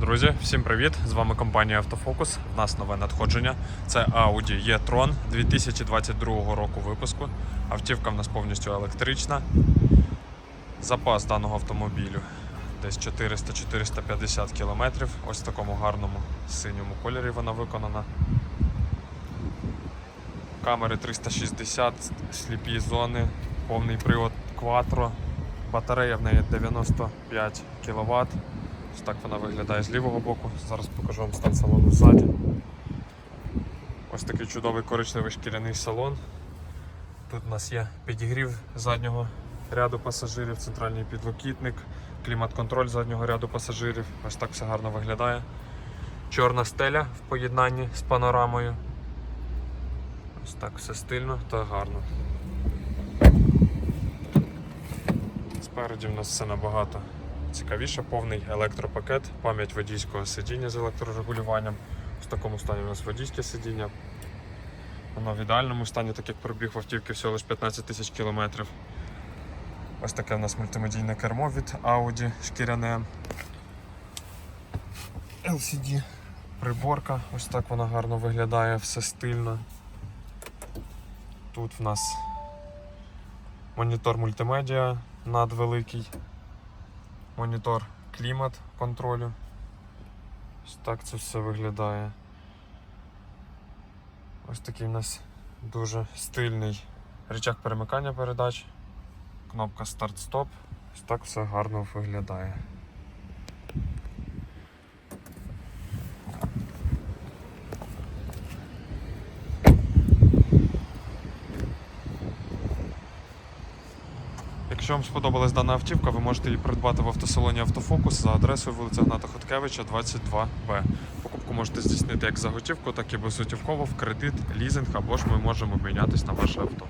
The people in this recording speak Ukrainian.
Друзі, всім привіт! З вами компанія Автофокус. В нас нове надходження. Це Audi e-tron 2022 року випуску. Автівка в нас повністю електрична. Запас даного автомобілю десь 400-450 км. Ось в такому гарному синьому кольорі вона виконана. Камери 360, сліпі зони, повний привод Quattro. Батарея в неї 95 кВт. Ось так вона виглядає з лівого боку. Зараз покажу вам стан салону ззаді. Ось такий чудовий коричневий шкіряний салон. Тут у нас є підігрів заднього ряду пасажирів, центральний підлокітник, клімат-контроль заднього ряду пасажирів. Ось так все гарно виглядає. Чорна стеля в поєднанні з панорамою. Ось так все стильно та гарно. Спереді в нас все набагато цікавіше, повний електропакет, пам'ять водійського сидіння з електрорегулюванням. В такому стані у нас водійське сидіння. Воно в ідеальному стані, так як пробіг в автівки всього лише 15 тисяч кілометрів. Ось таке у нас мультимедійне кермо від Audi шкіряне. LCD приборка, ось так вона гарно виглядає, все стильно. Тут в нас монітор мультимедіа надвеликий монітор клімат контролю. Ось так це все виглядає. Ось такий у нас дуже стильний речах перемикання передач, кнопка старт-стоп. Ось так все гарно виглядає. Якщо вам сподобалась дана автівка, ви можете її придбати в автосалоні Автофокус за адресою вулиця Гната Хоткевича, 22Б. Покупку можете здійснити як за готівку, так і безготівково в кредит, лізинг або ж ми можемо обмінятись на ваше авто.